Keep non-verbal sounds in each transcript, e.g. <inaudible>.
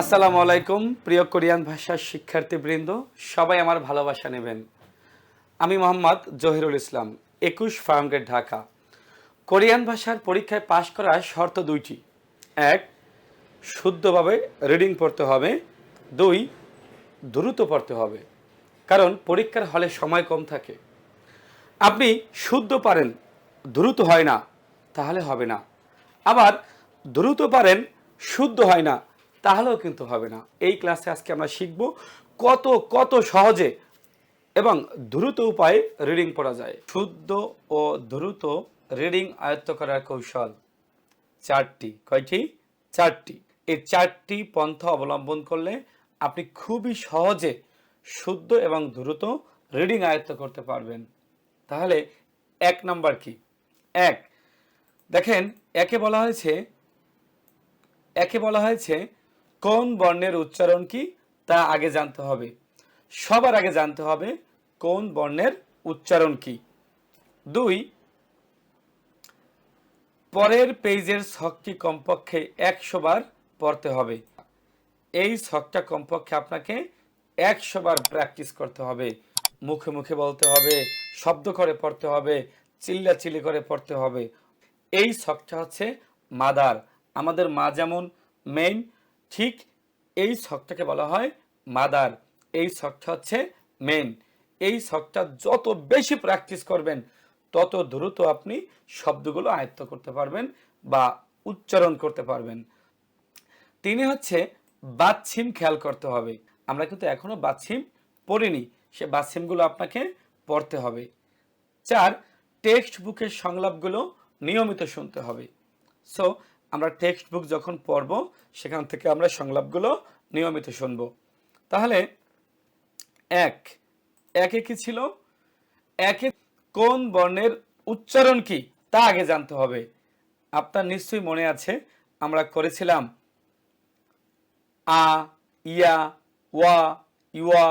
আসসালামু আলাইকুম, প্রিয় কোরিয়ান ভাষার শিক্ষার্থীবৃন্দ, সবাই আমার ভালোবাসা নেবেন। আমি মোহাম্মদ জহিরুল ইসলাম, একুশ ফার্মগেট ঢাকা। কোরিয়ান ভাষার পরীক্ষায় পাশ করার শর্ত দুইটি। এক, শুদ্ধভাবে রিডিং পড়তে হবে। দুই, দ্রুত পড়তে হবে, কারণ পরীক্ষার হলে সময় কম থাকে। আপনি শুদ্ধ পারেন, দ্রুত হয় না, তাহলে হবে না। আবার, দ্রুত পারেন, শুদ্ধ হয় না তাহলেও কিন্তু হবে না। এই ক্লাসে আজকে আমরা শিখব কত কত সহজে এবং দ্রুত উপায়ে রিডিং পড়া যায়। শুদ্ধ ও দ্রুত রিডিং আয়ত্ত করার কৌশল চারটি। কয়টি? চারটি। এই চারটি পন্থা অবলম্বন করলে আপনি খুবই সহজে শুদ্ধ এবং দ্রুত রিডিং আয়ত্ত করতে পারবেন। তাহলে এক নাম্বার কি? এক। দেখেন, একে বলা হয়েছে, একে বলা হয়েছে কোন বর্ণের উচ্চারণ কি তা আগে জানতে হবে। সবার আগে জানতে হবে কোন বর্ণের উচ্চারণ কি। দুই, পরের পেজের ছকটি কমপক্ষে একশো বার পড়তে হবে। এই ছকটা কমপক্ষে আপনাকে একশো বার প্র্যাকটিস করতে হবে। মুখে মুখে বলতে হবে, শব্দ করে পড়তে হবে চিল্লা চিল্লি করে পড়তে হবে। এই ছকটা হচ্ছে মাদার। আমাদের মা যেমন মেইন ঠিক এই শখটাকে বলা হয় মাদার। এই শখটা হচ্ছে মেন এই শখটা যত বেশি প্র্যাকটিস করবেন, তত দ্রুত আপনি শব্দগুলো আয়ত্ত করতে পারবেন বা উচ্চারণ করতে পারবেন। তিনি হচ্ছে বাচ্ছিম খেয়াল করতে হবে। আমরা কিন্তু এখনও বাচ্ছিম পড়িনি, সে বাচ্ছিমগুলো আপনাকে পড়তে হবে। চার টেক্সট বুকের সংলাপগুলো নিয়মিত শুনতে হবে। সো আমরা টেক্সট বুক যখন পড়ব, সেখান থেকে আমরা সংলাপগুলো নিয়মিত শুনব। তাহলে, এক। একে কি ছিল? একে কোন বর্ণের উচ্চারণ কি? তা আগে জানতে হবে। আপনার নিশ্চয়ই মনে আছে, আমরা করেছিলাম আ, ইয়া, ওয়া, ইউয়া,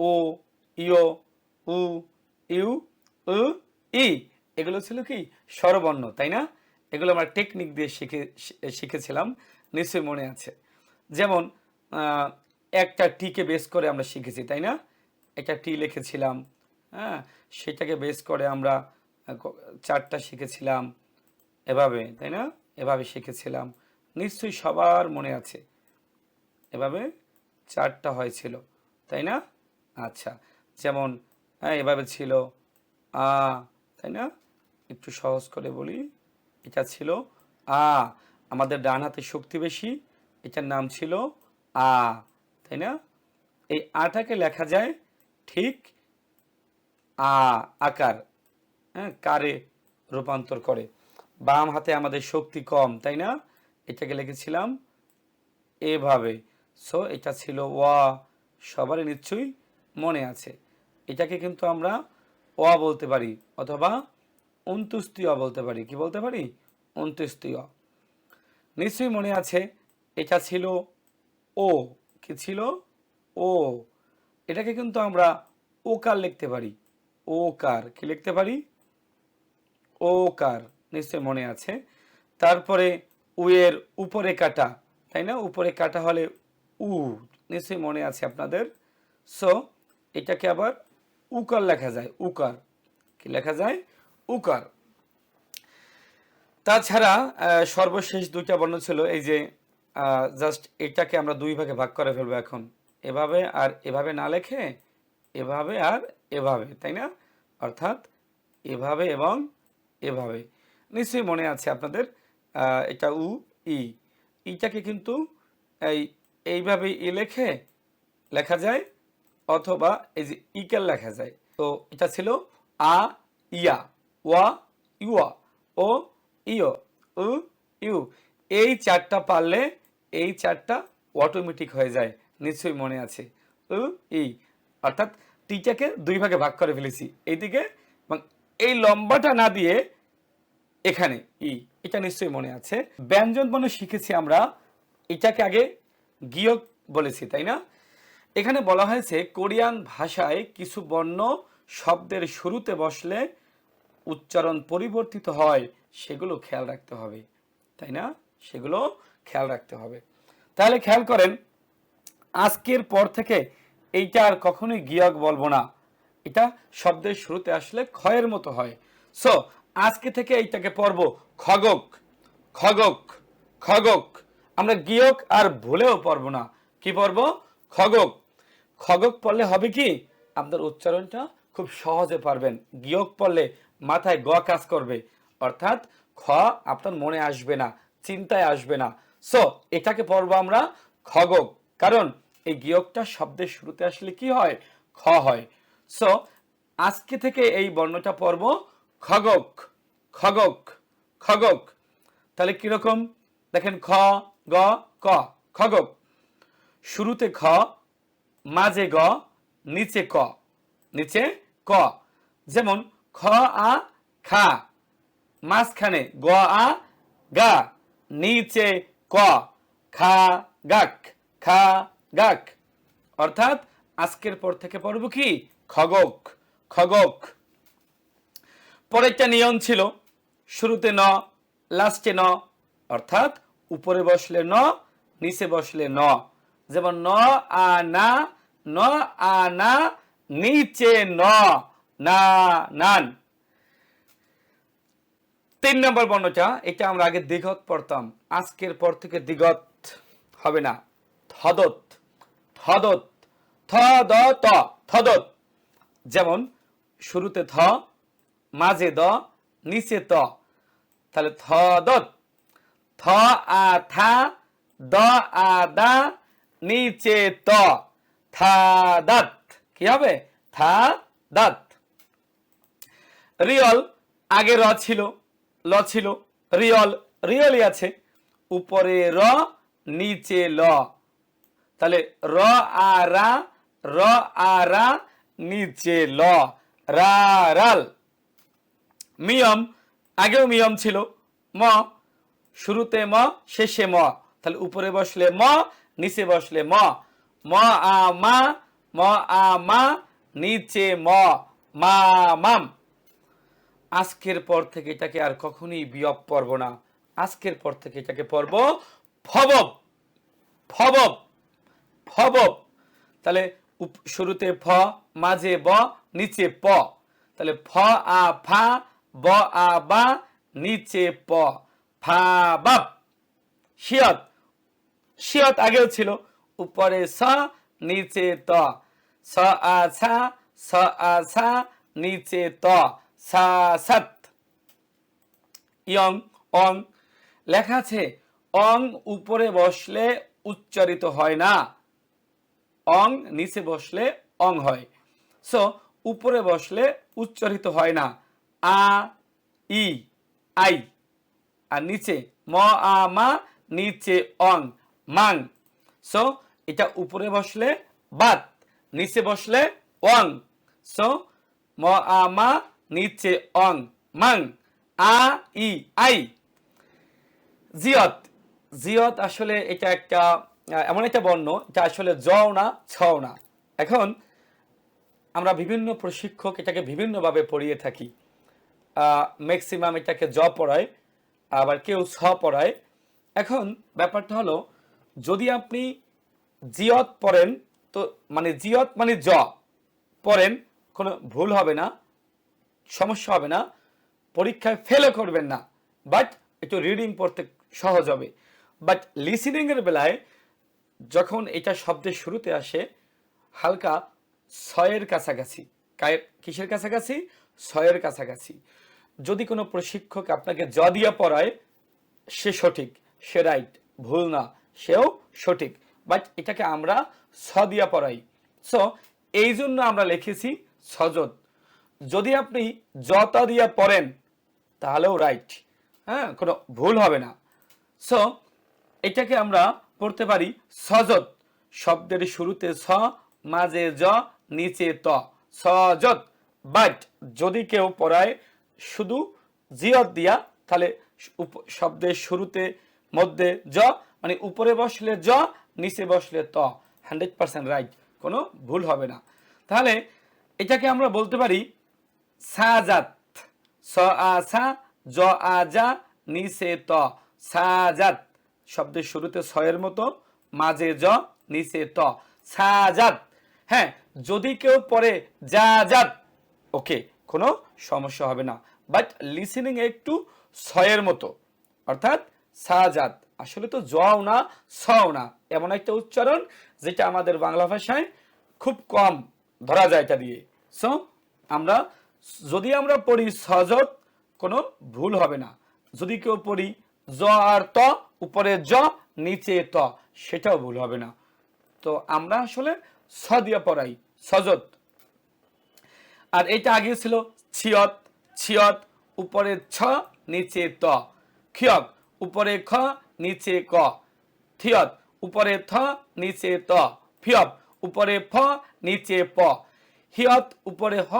ও ইও উ, ইউ, উ, ই। এগুলো ছিল কি? স্বরবর্ণ, তাই না? এগুলো আমরা টেকনিক দিয়ে শিখে, শিখেছিলাম, নিশ্চয়ই মনে আছে। যেমন একটা টিকে বেস করে আমরা শিখেছি, তাই না? একটা টি লিখেছিলাম হ্যাঁ? সেটাকে বেস করে আমরা চারটা শিখেছিলাম, এভাবে, তাই না? এভাবে শিখেছিলাম। নিশ্চয়ই সবার মনে আছে। এভাবে চারটা হয়েছিল, তাই না? আচ্ছা যেমন হ্যাঁ এভাবে ছিল, আ, তাই না? একটু সহজ করে বলি। এটা ছিল আ, আমাদের ডান হাতে শক্তি বেশি, এটার নাম ছিল আ, তাই না? এই আটাকে লেখা যায় ঠিক আ, আকার হ্যাঁ কারে রূপান্তর করে। বাম হাতে আমাদের শক্তি কম, তাই না? এটাকে লিখেছিলাম এভাবে। সো এটা ছিল ওয়া, সবারই নিশ্চয়ই মনে আছে। এটাকে কিন্তু আমরা ওয়া বলতে পারি, অথবা অন্তুস্তীয় বলতে পারি। কি বলতে পারি? অন্তুস্তীয় নিশ্চয়ই মনে আছে, এটা ছিল ও। কি ছিল? ও। এটাকে কিন্তু আমরা ওকার লিখতে পারি। ওকার। কি লিখতে পারি? ওকার। নিশ্চয় মনে আছে। তারপরে উয়ের উপরে কাটা তাই না? উপরে কাটা হলে উ। নিশ্চয়ই মনে আছে আপনাদের। সো এটাকে আবার উকার লেখা যায়, উকার। কি লেখা যায়? উকার। তাছাড়া সর্বশেষ দুইটা বর্ণ ছিল, এই যে জাস্ট এটাকে আমরা দুই ভাগে ভাগ করে ফেলব এখন। এভাবে আর এভাবে না লেখে, এভাবে আর এভাবে, তাই না? অর্থাৎ এভাবে এবং এভাবে। নিশ্চয়ই মনে আছে আপনাদের এটা উ, ই। ইটাকে কিন্তু এই এইভাবে ই লেখে, লেখা যায়, অথবা এই যে, ইকাল লেখা যায়। তো এটা ছিল আ, ইয়া। ওয়া, ইউয়া, ও ইও উ, ইউ। এই চারটা পারলে এই চারটা অটোমেটিক হয়ে যায়, নিশ্চয়ই মনে আছে। উ, ই। অর্থাৎ টিটাকে দুই ভাগে ভাগ করে ফেলেছি, এইদিকে এবং এই লম্বাটা না দিয়ে এখানে, ই। এটা নিশ্চয়ই মনে আছে। ব্যঞ্জন বর্ণ শিখেছি আমরা, এটাকে আগে গিয়ক বলেছি, তাই না? এখানে বলা হয়েছে কোরিয়ান ভাষায় কিছু বর্ণ শব্দের শুরুতে বসলে উচ্চারণ পরিবর্তিত হয়, সেগুলো খেয়াল রাখতে হবে। তাই না? সেগুলো খেয়াল রাখতে হবে। তাহলে খেয়াল করেন, আজকের পর থেকে এইটা আর কখনোই গিয়ক বলব না। এটা শব্দের শুরুতে আসলে ক্ষয়ের মতো হয়। সো আজকে থেকে এইটাকে পড়ব খগক খগক খগক। আমরা গিয়ক আর ভুলেও পড়ব না। কি পড়ব? খগক। খগক পড়লে হবে কি? আপনার উচ্চারণটা খুব সহজে পারবেন। গিয়ক পড়লে মাথায় গ কাজ করবে। অর্থাৎ খ আপনার মনে আসবে না, চিন্তায় আসবে না। সো এটাকে পড়ব আমরা খগক কারণ এই গিয়কটা শব্দের শুরুতে আসলে কি হয়? খ হয়। সো আজকে থেকে এই বর্ণটা পড়ব খগক খগক খগক তাহলে কীরকম? দেখেন খ, গ, ক খগক শুরুতে খ, মাঝে গ, নিচে ক নিচে ক। যেমন খ, আ, খা। মাঝখানে গ, আ, গা। নিচে ক, খা, গাক খা, গাক। অর্থাৎ আজকের পর থেকে পড়ব কি? খগক খগক। পরেরটা নিয়ম ছিল, শুরুতে ন, লাস্টে ন। অর্থাৎ উপরে বসলে ন, নিচে বসলে ন। যেমন ন, আ, না, ন, আ, না, নিচে ন। না, নান। তিন নম্বর বর্ণটা এটা আমরা আগে পড়তাম। আজকের পর থেকে হবে না। থদত থদত ত থদত। যেমন, শুরুতে থ, মাঝে দ, নিচে ত। তাহলে থ দত থ, আ, থা, দ, আ, দা, নিচে ত। থা, দাত। কি হবে? থা, দাত। রিয়ল আগে র ছিল, ল ছিল রিয়ল রিয়লই আছে। উপরে র, নিচে ল। তাহলে র, আ, রা, র, আ, রা, নিচে ল। রাল। মিয়ম, আগেও মিয়ম ছিল। ম, শুরুতে ম, শেষে ম। তাহলে উপরে বসলে ম, নিচে বসলে ম। ম, আ, মা, ম, আ, মা, নিচে ম। মা, মাম। আজকের পর থেকে এটাকে আর কখনোই বিয়প পড়ব না। আজকের পর থেকে এটাকে পড়ব ফবব। ফবব। ফবব। তাহলে শুরুতে ফ, মাঝে ব, নিচে প। তাহলে ফ, আ, ফা, ব, আ, বা, নিচে প। ফা বাপ শিয়ত শিয়ত আগেও ছিল। উপরে স, নিচে ত। স, আ, ছা। স, আ, ছা। নিচে ত। সত। ইয়ং, অং। লেখা আছে, অং উপরে বসলে উচ্চারিত হয় না। অং নিচে বসলে অং হয়। সো, উপরে বসলে উচ্চারিত হয় না। আ, ই, আই। আর নিচে, ম, আ, মা, নিচে, অং, মাং। সো, এটা উপরে বসলে বাত, নিচে বসলে অং সো, ম, আ, মা নিচে অং, মাং, আ, ই, আই। জিয়ত। জিয়ত আসলে এটা একটা এমন একটা বর্ণ, এটা আসলে জও না, ছও না। এখন আমরা বিভিন্ন প্রশিক্ষক এটাকে বিভিন্নভাবে পড়িয়ে থাকি। ম্যাক্সিমাম এটাকে জ পড়ায়, আবার কেউ ছ পড়ায়। এখন ব্যাপারটা হলো, যদি আপনি জিয়ত পড়েন, তো মানে জিয়ত মানে জ পড়েন, কোনো ভুল হবে না। সমস্যা হবে না, পরীক্ষায় ফেলও করবেন না বাট একটু রিডিং পড়তে সহজ হবে। বাট লিসিনিংয়ের বেলায় যখন এটা শব্দের শুরুতে আসে, হালকা ছয়ের কাছাকাছি, কায়ের, কিসের কাছাকাছি? ছয়ের কাছাকাছি। যদি কোনো প্রশিক্ষক আপনাকে জ দিয়া পড়ায়, সে সঠিক, সে রাইট ভুল না, সেও সঠিক বাট এটাকে আমরা ছ দিয়া পড়াই। সো এই জন্য আমরা লিখেছি সজত যদি আপনি যত দিয়া পড়েন, তাহলেও রাইট হ্যাঁ কোনো ভুল হবে না। সো এটাকে আমরা পড়তে পারি সজত শব্দের শুরুতে স, মাঝে জ, নিচে ত। সজত বাট যদি কেউ পড়ায় শুধু জিয়ত দিয়া, তাহলে শব্দের শুরুতে মধ্যে জ মানে উপরে বসলে জ, নিচে বসলে ত। হান্ড্রেড পার্সেন্ট রাইট কোনো ভুল হবে না। তাহলে এটাকে আমরা বলতে পারি সাজাত। স আ সা জ আ যা নিচে ত সাজাত। শব্দের শুরুতে ছয়ের মতো, মাঝে জ নিচে ত সাজাত। হ্যাঁ যদি কেউ পড়ে জাজাত, ওকে, কোনো সমস্যা হবে না। বাট লিসেনিং একটু ছয়ের মতো, অর্থাৎ সাজাত। আসলে তো জও না ছও না, এমন একটা উচ্চারণ যেটা আমাদের বাংলা ভাষায় খুব কম ধরা যায় এটা দিয়ে। সো আমরা যদি আমরা পড়ি সজত, কোনো ভুল হবে না। যদি কেউ পড়ি জ আর ত, উপরে জ, নিচে ত, সেটাও ভুল হবে না। তো আমরা আসলে স দিয়ে পড়াই, সজত। আর এটা আগে ছিল ছিয়ত ছিয়ত, উপরে ছ, নিচে ত। খিয়ক উপরে খ, নিচে ক। থিয়ত, উপরে থ, নিচে ত। ফিয়ত, উপরে ফ, নিচে প। হিয়ত, উপরে হ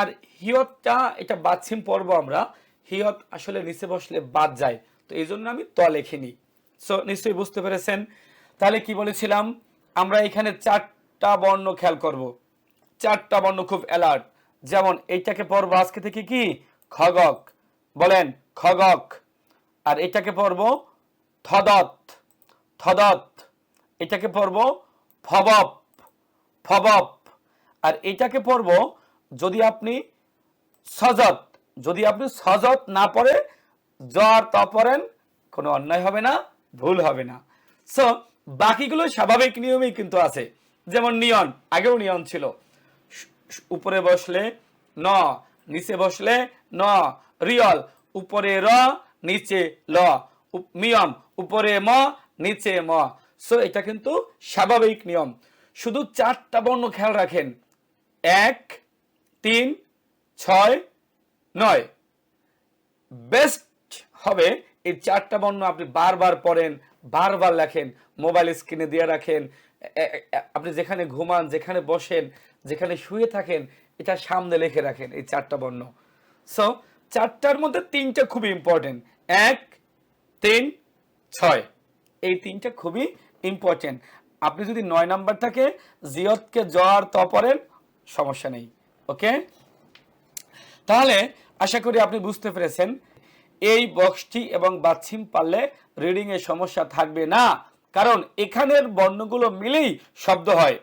আর হিয়তটা, এটা বাচ্ছিম পর্ব আমরা, হিয়ত আসলে নিচে বসলে বাদ যায়। তো এই জন্য আমি ত লেখিনি সো নিশ্চয়ই বুঝতে পেরেছেন? তাহলে কি বলেছিলাম? আমরা এখানে চারটা বর্ণ খেয়াল করব। চারটা বর্ণ খুব অ্যালার্ট যেমন এইটাকে পড়ব আজকে থেকে কি? খগক। বলেন, খগক। আর এটাকে পড়ব থদত। থদত। এটাকে পড়ব ফবপ। ফবপ। আর এটাকে পড়ব যদি আপনি সজত যদি আপনি সজত না পড়ে, জ্বর ত পড়েন, কোনো অন্যায় হবে না, ভুল হবে না। সো বাকিগুলো স্বাভাবিক নিয়মেই কিন্তু আছে। যেমন নিয়ন, আগেও নিয়ন ছিল। উপরে বসলে ন, নিচে বসলে ন, রিয়ল, উপরে র, নিচে ল। মিয়ম উপরে ম, নিচে ম। সো এটা কিন্তু স্বাভাবিক নিয়ম। শুধু চারটা বর্ণ খেয়াল রাখেন। এক তিন, ছয়, নয়। বেস্ট হবে এই চারটা বর্ণ আপনি বারবার পড়েন, বারবার লেখেন মোবাইল স্ক্রিনে দিয়ে রাখেন আপনি যেখানে ঘুমান, যেখানে বসেন, যেখানে শুয়ে থাকেন, এটা সামনে লিখে রাখেন এই চারটা বর্ণ। সো চারটার মধ্যে তিনটা খুবই ইম্পর্টেন্ট এক, তিন, ছয়। এই তিনটা খুবই ইম্পর্টেন্ট আপনি যদি নয় নাম্বার থাকে, জিয়তকে জ্বর ত পড়েন সমস্যা নেই। ওকে? তাহলে আশা করি আপনি বুঝতে পেরেছেন, এই বক্সটি এবং বাচ্ছিম পারলে রিডিং এ সমস্যা থাকবে না। কারণ এখানের বর্ণগুলো মিলেই শব্দ হয়।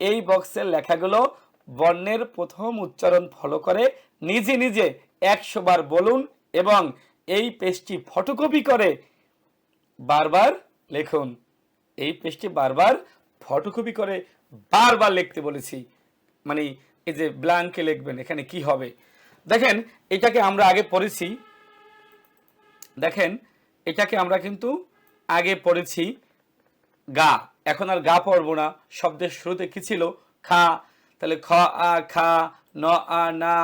এই বক্সের লেখাগুলো বর্ণের প্রথম উচ্চারণ ফলো করে, নিজে নিজে একশো বার বলুন এবং এই পেজটি ফটোকপি করে বারবার লিখুন। এই পেজটি বারবার ফটোকপি করে বারবার লিখতে বলেছি। মানে এই যে ব্ল্যাঙ্কে লিখবেন, এখানে কি হবে? দেখেন, এটাকে আমরা আগে পড়েছি। দেখেন, এটাকে আমরা কিন্তু আগে পড়েছি গা। এখন আর গা পড়ব না। শব্দের শুরুতে কি ছিল? খা। তাহলে খ, আ, খা, ন, আ, না।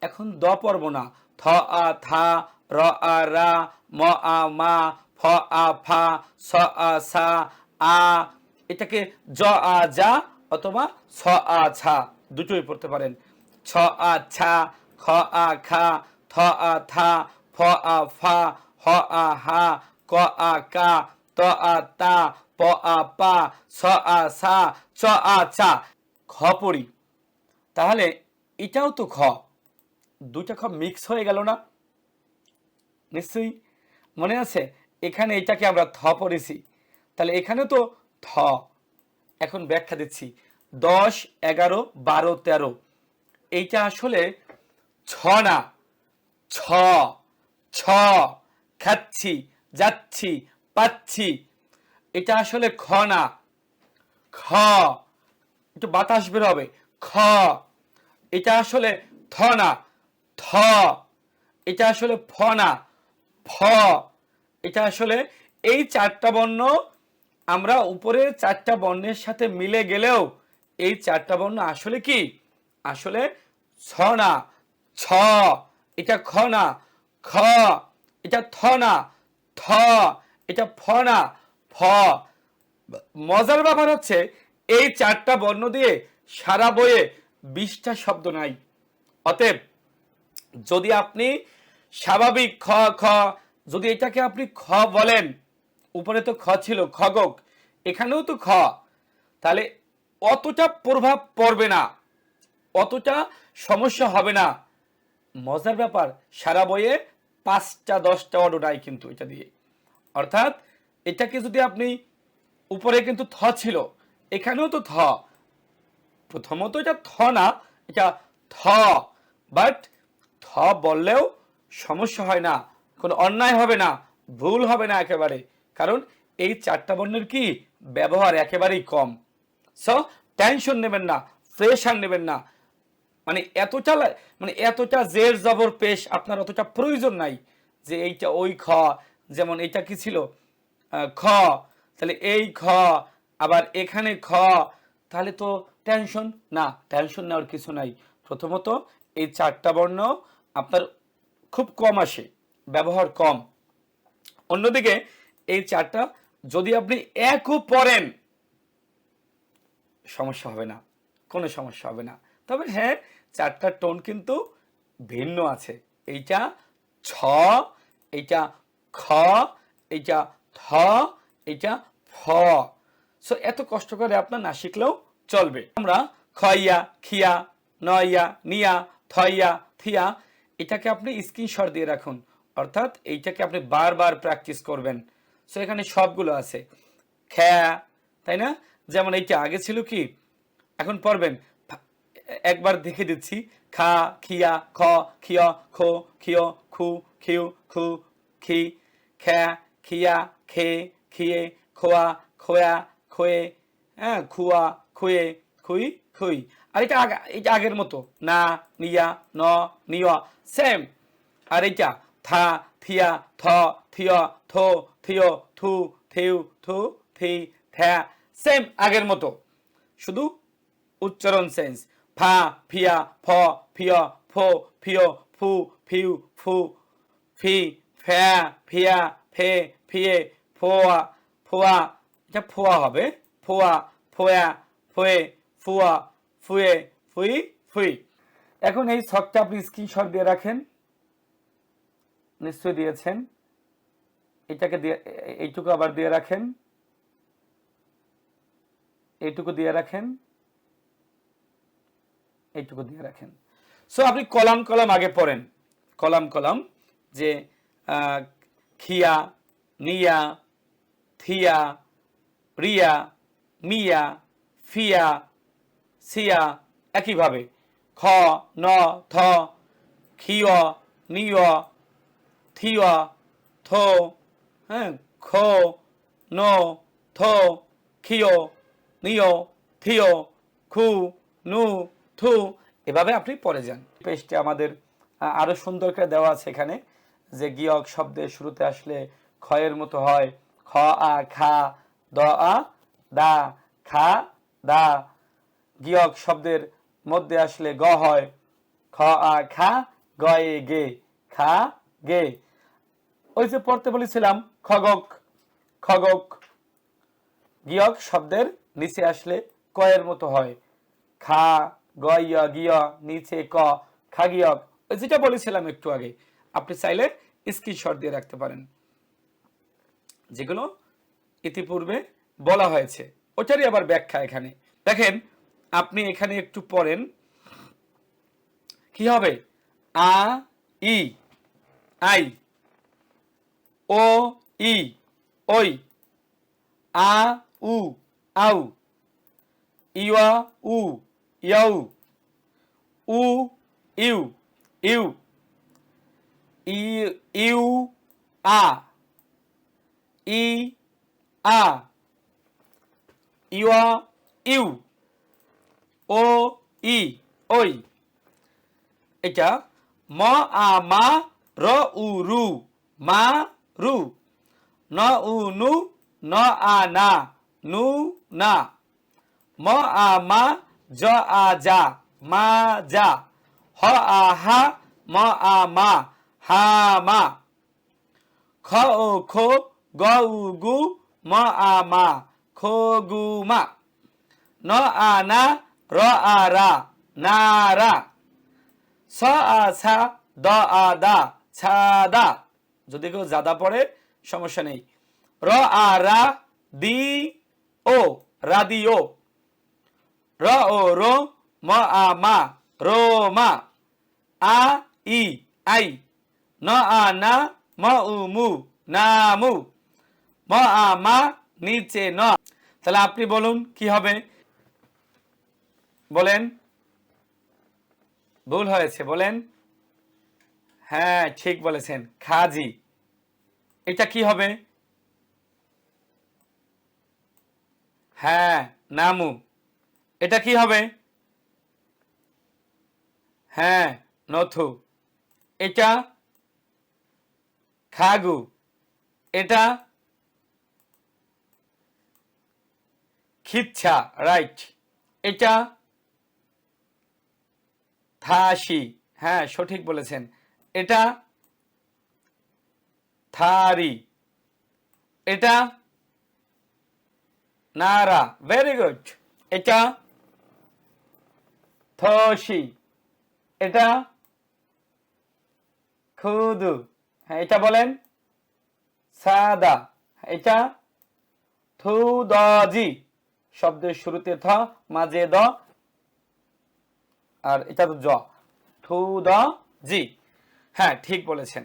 এখন দ পড়ব না। থ, আ, থা, র, আ, রা, ম, আ, মা, ফ, আ, ফা, স, আ, সা, আ। এটাকে জ, আ, যা অথবা ছ আ ছা দুটোই পড়তে পারেন। ছ, আ, ছা, খ, আ, খা, থ, আ, থা, ফ, আ, ফা, হ, আ, হা, ক, আ, কা, ত, আ, তা, প, আ, পা ছ আ, সা, চ, আ, চা। খ পড়ি। তাহলে এটাও তো খ। দুইটা খ মিক্স হয়ে গেল না? নিশ্চয়ই? মনে আছে? এখানে এটাকে আমরা থ পড়েছি। তাহলে এখানে তো থ। এখন ব্যাখ্যা দিচ্ছি। দশ, এগারো, বারো, তেরো। এইটা আসলে ছ না। ছ ছ, খাচ্ছি, যাচ্ছি, পাচ্ছি। এটা আসলে খ না। খ, একটু বাতাস বের হবে। খ, এটা আসলে থ না। থ, এটা আসলে ফ না। ফ, এটা আসলে এই চারটা বর্ণ আমরা উপরের চারটা বর্ণের সাথে মিলে গেলেও এই চারটা বর্ণ আসলে কি? আসলে ছ না ছ এটা খ না খ এটা থ না থ, এটা ফ না ফ। মজার ব্যাপার হচ্ছে, এই চারটা বর্ণ দিয়ে সারা বইয়ে বিশটা শব্দ নাই। অতএব যদি আপনি স্বাভাবিক খ খ, যদি এটাকে আপনি খ বলেন, উপরে তো খ ছিল, খগক, এখানেও তো খ। তাহলে অতটা প্রভাব পড়বে না। অতটা সমস্যা হবে না। মজার ব্যাপার, সারা বইয়ে পাঁচটা, দশটা অর্ডার নাই কিন্তু এটা দিয়ে। অর্থাৎ এটাকে যদি আপনি উপরে কিন্তু থ ছিল, এখানেও তো থ। প্রথমত এটা থ না, এটা থ। বাট থ বললেও সমস্যা হয় না, কোনো অন্যায় হবে না, ভুল হবে না একেবারে। কারণ এই চারটা বর্ণের কি ব্যবহার একেবারেই কম। সো টেনশন নেবেন না প্রেশার নেবেন না। মানে এতটা মানে এতটা জের জবর পেশ, আপনার অতটা প্রয়োজন নাই যে এইটা ওই খ, যেমন এটা কি ছিল? খ। তাহলে এই খ, আবার এখানে খ, তাহলে তো টেনশন না টেনশন নেওয়ার কিছু নাই। প্রথমত, এই চারটা বর্ণ আপনার খুব কম আসে, ব্যবহার কম। অন্যদিকে, এই চারটা যদি আপনি একও পড়েন সমস্যা হবে না, কোনো সমস্যা হবে না। তবে হ্যাঁ চারটা টোন কিন্তু ভিন্ন আছে। এইটা ছ, এইটা খ, এইটা থ এইটা ফ। সো এত কষ্ট করে আপনার না শিখলেও চলবে। আমরা খইয়া খিয়া, নয়া, নিয়া থইয়া থিয়া, এটাকে আপনি স্ক্রিনশট দিয়ে রাখুন। অর্থাৎ এইটাকে আপনি বারবার প্র্যাকটিস করবেন। সো এখানে সবগুলো আছে। খ্যা, তাই না? যেমন এইটা আগে ছিল কি? এখন পড়বেন একবার দেখে দিচ্ছি, খা, খিয়া, খ, খিয়, খো, খিয়, খু, খিউ, খু, খি, খ্যা, খিয়া, খে, খিয়ে, খোয়া খোয়া, খোয়ে হ্যাঁ খুয়া, খুয়ে, খুই খুই। আর এটা এটা আগের মতো, না, নিয়া, ন, নিয়া সেম আর এইটা, থা, থিয়া, থ, থিয়, থো, থিয়, থু, থিউ, থু, থি, থ্যা সেম আগের মতো। শুধু উচ্চারণ সেন্স ফা, ফিয়া, ফ, ফিয়, ফো, ফিয়, ফু, ফিউ, ফু, ফি, ফ্যা, ফিয়া, ফে, ফিয়ে, ফোয়া ফোয়া। এটা ফোয়া হবে। ফোয়া ফোয়া, ফোয়ে, ফুয়া, ফুয়ে, ফুই ফুই। এখন এই ছকটা আপনি স্ক্রিনশট দিয়ে রাখেন। নিশ্চয় দিয়েছেন। এটাকে দিয়ে এইটুকু আবার দিয়ে রাখেন। এইটুকু দিয়ে রাখেন। এইটুকু দিয়ে রাখেন। সো আপনি কলাম কলাম আগে পড়েন। কলাম কলাম যে খিয়া, নিয়া, থিয়া রিয়া মিয়া, ফিয়া, সিয়া, একইভাবে খ, ন, থ খিয় নিয়, থিয়, থো হ্যাঁ খো, নো, থো খিয় নিয় থিয় খু নু থু। এভাবে আপনি পড়ে যান। পেজটি আমাদের আহ, আরও সুন্দর করে দেওয়া আছে এখানে যে গিয়ক শব্দের শুরুতে আসলে ক্ষয়ের মতো হয়। খ আ খা দ আ দা খা দা। গিয়ক শব্দের মধ্যে আসলে গ হয়। খ আ খা গয়ে গে খা গে। ওই যে পড়তে বলেছিলাম খগক খগক। গিয়ক শব্দের নিচে আসলে কয়ের মতো হয়। খা গয় গিয়, নিচে ক, খাগিয়ক, ওই যেটা বলেছিলাম একটু আগে। আপনি চাইলে স্ক্রিনশট দিয়ে রাখতে পারেন। যেগুলো ইতিপূর্বে বলা হয়েছে। ওটারই আবার ব্যাখ্যা এখানে। দেখেন, আপনি এখানে একটু পড়েন। কি হবে? আ, ই, আই, ও, ই, ওই, আ, উ আউ ইয়া উ ইয়াউ উ ইউ ইউ ইউ আ ই আ ইয়া ইউ ও ই ওই এটা ম আ মা র উ রু মা রু ন উ নু ন আ না নু না ম আ মা জ আ যা মা যা হ আ হা ম আ মা হা মা খ ও খো গ উ গু ম আ মা খো গু মা ন আ না র আ রা না রা স আ ছা দ আ দা ছা দা যদি কেউ জাদা পড়ে, সমস্যা নেই। র, আ, রা, দি ও রাদি ও র ও, রো, ম, আ, মা। রো, মা। আ, ই, আই। ন, আ, না, ম, উ, মু, না, মু। ম, আ, মা, নিচে, ন। তাহলে আপনি বলুন, কি হবে? বলেন। ভুল হয়েছে, বলেন। হ্যাঁ ঠিক বলেছেন। খাজি। এটা কি হবে? হ্যাঁ নামু। এটা কি হবে? হ্যাঁ নথু। এটা খাগু। এটা খিচ্ছা রাইট। এটা থাসি হ্যাঁ সঠিক বলেছেন। এটা থারি। এটা নারা ভেরি গুড এটা থসি এটা খুদু হ্যাঁ এটা বলেন সাদা এটা থুদজি শুরুতে থ, মাঝে দ, আর এটা তো জ। থু দ জি হ্যাঁ ঠিক বলেছেন।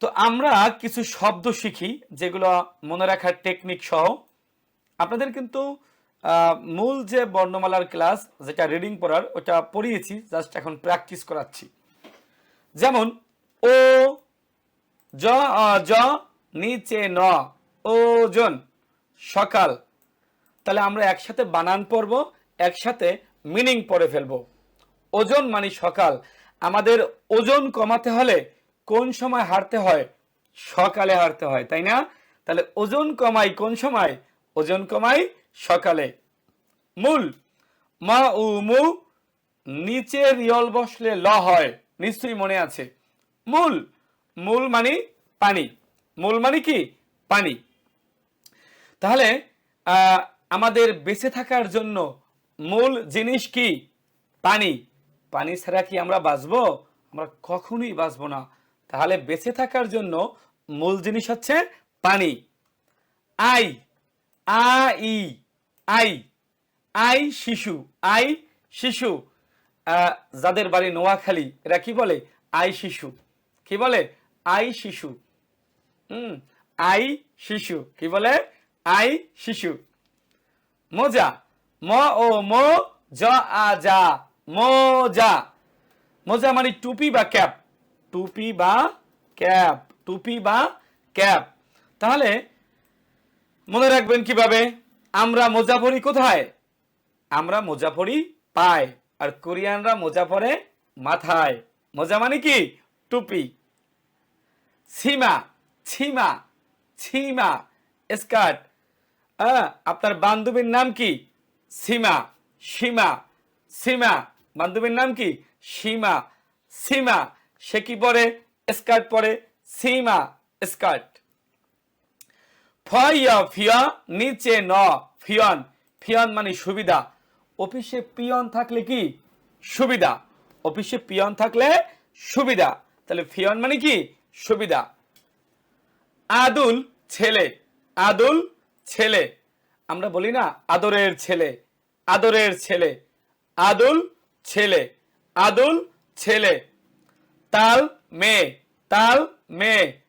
তো আমরা কিছু শব্দ শিখি, যেগুলো মনে রাখার টেকনিক সহ। আপনাদের কিন্তু মূল যে বর্ণমালার ক্লাস, যেটা রিডিং পড়ার, ওটা পড়িয়েছি জাস্ট এখন প্র্যাকটিস করাচ্ছি। যেমন, ও, জ জ, নিচে ন ওজন সকাল। তাহলে আমরা একসাথে বানান পড়ব, একসাথে মিনিং পড়ে ফেলব। ওজন মানে সকাল। আমাদের ওজন কমাতে হলে কোন সময় হারতে হয়? সকালে হারতে হয়, তাই না? তাহলে ওজন কমাই কোন সময়? ওজন কমাই সকালে। মূল, মা উ মু নিচে রিয়ল বসলে ল হয়, নিশ্চয়ই মনে আছে। মূল মূল মানে পানি। মূল মানে কি? পানি। তাহলে আমাদের বেঁচে থাকার জন্য মূল জিনিস কি? পানি। পানি ছাড়া কি আমরা বাঁচবো? আমরা কখনোই বাঁচবো না। তাহলে বেঁচে থাকার জন্য মূল জিনিস হচ্ছে পানি। আই আই আই আই শিশু আই শিশু। যাদের বাড়ি নোয়াখালী, এরা কি বলে? আই শিশু। কি বলে? আই শিশু। হুম, আই শিশু। কি বলে? আই শিশু। মোজা। ম ও মো, জ, আ, যা। মোজা। মোজা মানে টুপি বা ক্যাপ। টুপি বা ক্যাপ। টুপি বা ক্যাপ। তাহলে মনে রাখবেন কীভাবে? আমরা মোজা পরি কোথায়? আমরা মোজা পরি পায়। আর কোরিয়ানরা মোজা পরে মাথায়। মোজা মানে কি? টুপি। সীমা ছিমা ছিমা, স্কার্ট। আপনার বান্ধবীর নাম কি? সীমা সীমা সীমা বান্ধবীর নাম কি? সীমা সীমা সে কি পরে? স্কার্ট পরে। সীমা স্কার্ট। ফয়া, ফিয়া, নিচে ন, ফিয়ন। ফিয়ন মানে সুবিধা। অফিসে পিয়ন থাকলে কি? সুবিধা। অফিসে পিয়ন থাকলে সুবিধা। তাহলে ফিয়ন মানে কি? সুবিধা। আদুল ছেলে। আদুল ছেলে। আমরা বলি না আদরের ছেলে। আদরের ছেলে। আদুল ছেলে। আদুল ছেলে। তাল মেয়ে। তাল মেয়ে।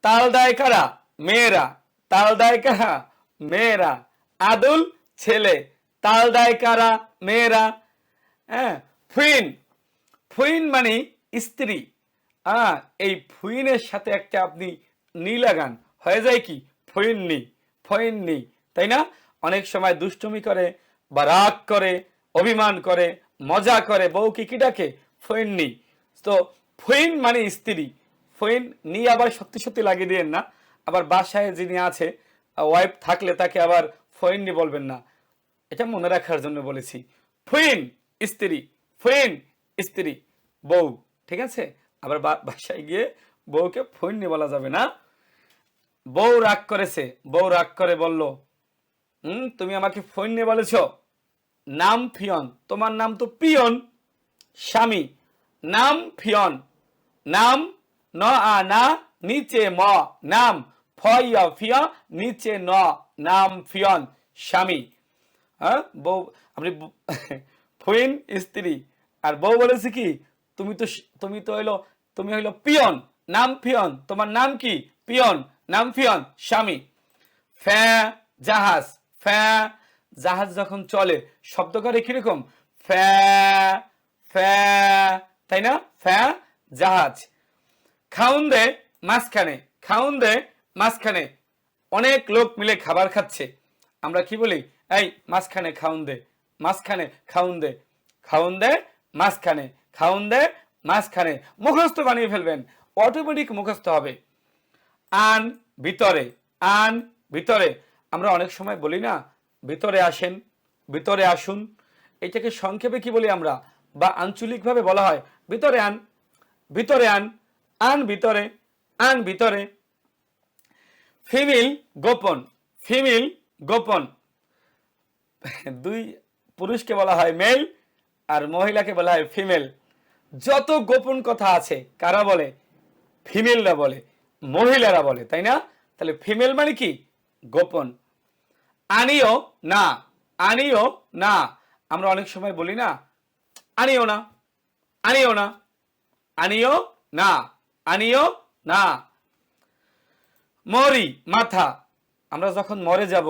তাল দায় কারা? মেয়েরা। তাল দায় কারা মেয়েরা আদুল ছেলে তাল দায় কারা মেয়েরা হ্যাঁ ফুইন। ফুইন মানে স্ত্রী। আহ, এই ফুইনের সাথে একটা আপনি নি লাগান হয়ে যায় কি? ফইননি ফইননি তাই না? অনেক সময় দুষ্টুমি করে বা রাগ করে অভিমান করে মজা করে বউকে কি ডাকে? ফইননি। তো ফইন মানে স্ত্রী। ফইন নি আবার সত্যি সত্যি লাগিয়ে দিয়েন না। আবার বাসায় যিনি আছে ওয়াইফ থাকলে তাকে আবার ফইননি বলবেন না। এটা মনে রাখার জন্য বলেছি। ফুইন, স্ত্রী ফুইন, স্ত্রী, বউ, ঠিক আছে? আবার বাসায় গিয়ে বউকে ফুইননি বলা যাবে না। বউ রাগ করেছে, বউ রাগ করে বলল হুম তুমি আমাকে ফইননি বলেছ? নাম ফিয়ন, তোমার নাম তো পিয়ন, স্বামী। নাম ফিয়ন, নাম ন আ না নিচে ম, নাম, ফয় ফিয়, নিচে ন, নাম, ফিয়ন, স্বামী। হ্যাঁ? বউ, আপনি <laughs> ফুইন, স্ত্রী। আর বউ বলেছে কি, তুমি তো তুমি তো হইল, তুমি হইল পিয়ন, নাম পিয়ন তোমার নাম কি? পিয়ন, নাম পিয়ন স্বামী। ফ্যা, জাহাজ। ফ্যা, জাহাজ যখন চলে, শব্দ করে কীরকম? ফ্যা ফ্যা, তাই না? ফ্যা, জাহাজ। খাউন দে মাঝখানে, খাউন দে মাঝখানে। অনেক লোক মিলে খাবার খাচ্ছে। আমরা কি বলি? এই, মাঝখানে খাউন দে, মাঝখানে খাউন দে। খাউন দে মাঝখানে, খাউন দে মাঝখানে। মুখস্থ বানিয়ে ফেলবেন। অটোমেটিক মুখস্থ হবে। আন ভিতরে আন ভিতরে। আমরা অনেক সময় বলি না, ভিতরে আসেন, ভিতরে আসুন। এটাকে সংক্ষেপে কি বলি আমরা? বা আঞ্চলিকভাবে বলা হয়, ভিতরে আন ভিতরে আন আন ভিতরে। আন ভিতরে। ফিমেল, গোপন। ফিমেল, গোপন। দুই পুরুষকে বলা হয় মেল আর মহিলাকে বলা হয় ফিমেল। যত গোপন কথা আছে, কারা বলে? ফিমেলরা বলে, মহিলারা বলে, তাই না? তাহলে ফিমেল মানে কি? গোপন। আনিও না আনিও না। আমরা অনেক সময় বলি না, আনিও না আনিও না আনিও না, আনিও না। মরি, মাথা। আমরা যখন মরে যাব,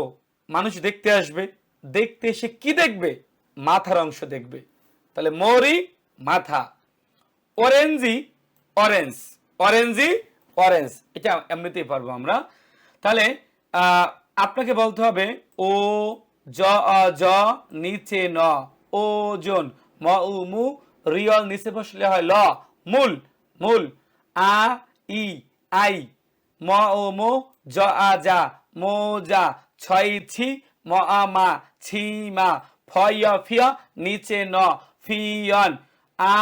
মানুষ দেখতে আসবে। দেখতে এসে কি দেখবে? মাথার অংশ দেখবে। তাহলে মরি, মাথা। অরেঞ্জি, অরেঞ্জ। অরেঞ্জি, অরেঞ্জ। এটা এমনিতেই পারব আমরা। তাহলে আপনাকে বলতে হবে, ও, জ জ, নিচে ন। ওজন ম, উ, মু রিয়ল নিচে বসলে হয় ল। মূল মূল। আ ই আই ম ও মো জ আ যা মো যা ছয় ছি ম আ মা ছি মা ফয় ফিয় নিচে ন ফিয়ন আ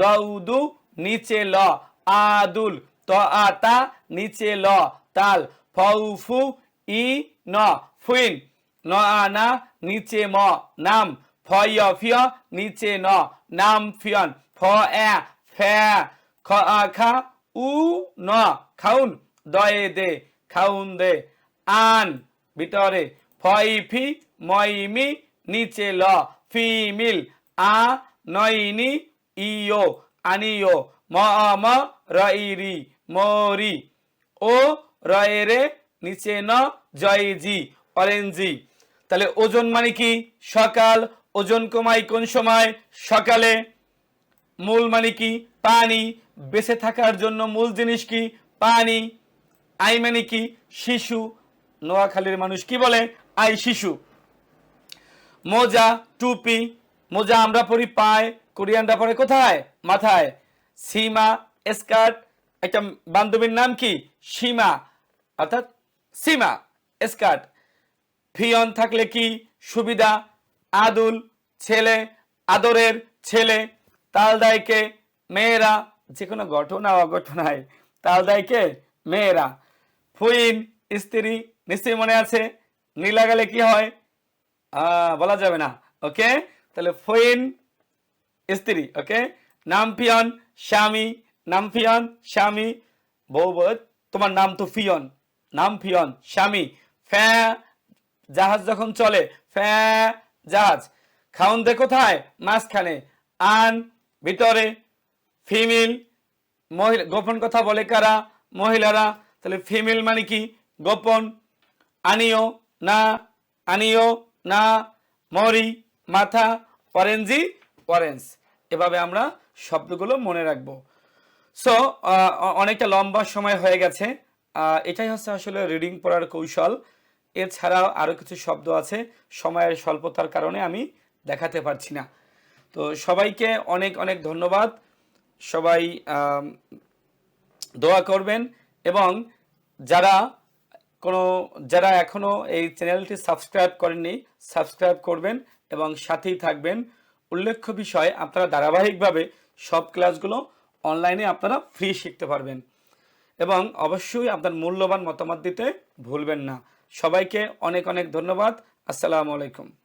দৌদু নিচে ল আদুল ত আতা নিচে ল তাল ফউফু ই ন ফুইন ন আনা নিচে ম নাম ফয় ফিয় নিচে ন নাম ফিয়ন ফ এ ফে খ আ খা উ ন, খাউন, দয়ে দে, খাউন দে, আন, ভিতরে ফি মইমি নিচে ল ফিমিল আ নইনি ইয়ো আনিও ম ম রইরি মরি ও রয়েরে নিচে ন জয়জি অরেঞ্জি তাহলে ওজন মানে কি? সকাল, ওজন কমাই কোন সময়? সকালে। মূল মানে কি? পানি। বেঁচে থাকার জন্য মূল জিনিস কি? পানি। আই মানে কি? শিশু। নোয়াখালীর মানুষ কি বলে? আই শিশু। মোজা, টুপি। মোজা আমরা পরি পায়, কোরিয়ানরা পরে কোথায়? মাথায়। সীমা, স্কার্ট। একটা বান্ধবীর নাম কি? সীমা। অর্থাৎ সীমা, স্কার্ট। ফিয়ন থাকলে কি? সুবিধা। আদুল, ছেলে। আদরের ছেলে। তালদাইকে, মেয়েরা। যে কোনো ঘটনা অঘটনায় তালদাইকে মেয়েরা। ফুইন, স্ত্রী, নিশ্চয়ই মনে আছে? নীলা গেলে কি হয়? বলা যাবে না। ওকে? তাহলে ফুইন, স্ত্রী, ওকে? নাম ফিয়ন স্বামী নাম ফিয়ন স্বামী। বউ তোমার নাম তো ফিয়ন। নাম ফিয়ন স্বামী। ফ্যা, জাহাজ যখন চলে, ফ্যা, জাহাজ। খাউন দে কোথায়? মাঝখানে। আন, ভিতরে। ফিমেল মহিলা, গোপন কথা বলে কারা? মহিলারা, তাহলে ফিমেল মানে কি? গোপন, আনিও, না আনিও, না, মরি, মাথা অরেঞ্জি অরেঞ্জ এভাবে আমরা শব্দগুলো মনে রাখব। সো অনেকটা লম্বা সময় হয়ে গেছে। এটাই হচ্ছে আসলে রিডিং পড়ার কৌশল। এছাড়াও আরও কিছু শব্দ আছে, সময়ের স্বল্পতার কারণে আমি দেখাতে পারছি না। তো সবাইকে অনেক অনেক ধন্যবাদ। সবাই দোয়া করবেন এবং যারা কোনো, যারা এখনও এই চ্যানেলটি সাবস্ক্রাইব করেননি, সাবস্ক্রাইব করবেন এবং সাথেই থাকবেন। উল্লেখ্য বিষয়, আপনারা ধারাবাহিকভাবে সব ক্লাসগুলো অনলাইনে আপনারা ফ্রি শিখতে পারবেন এবং অবশ্যই আপনার মূল্যবান মতামত দিতে ভুলবেন না। সবাইকে অনেক অনেক ধন্যবাদ। আসসালামু আলাইকুম।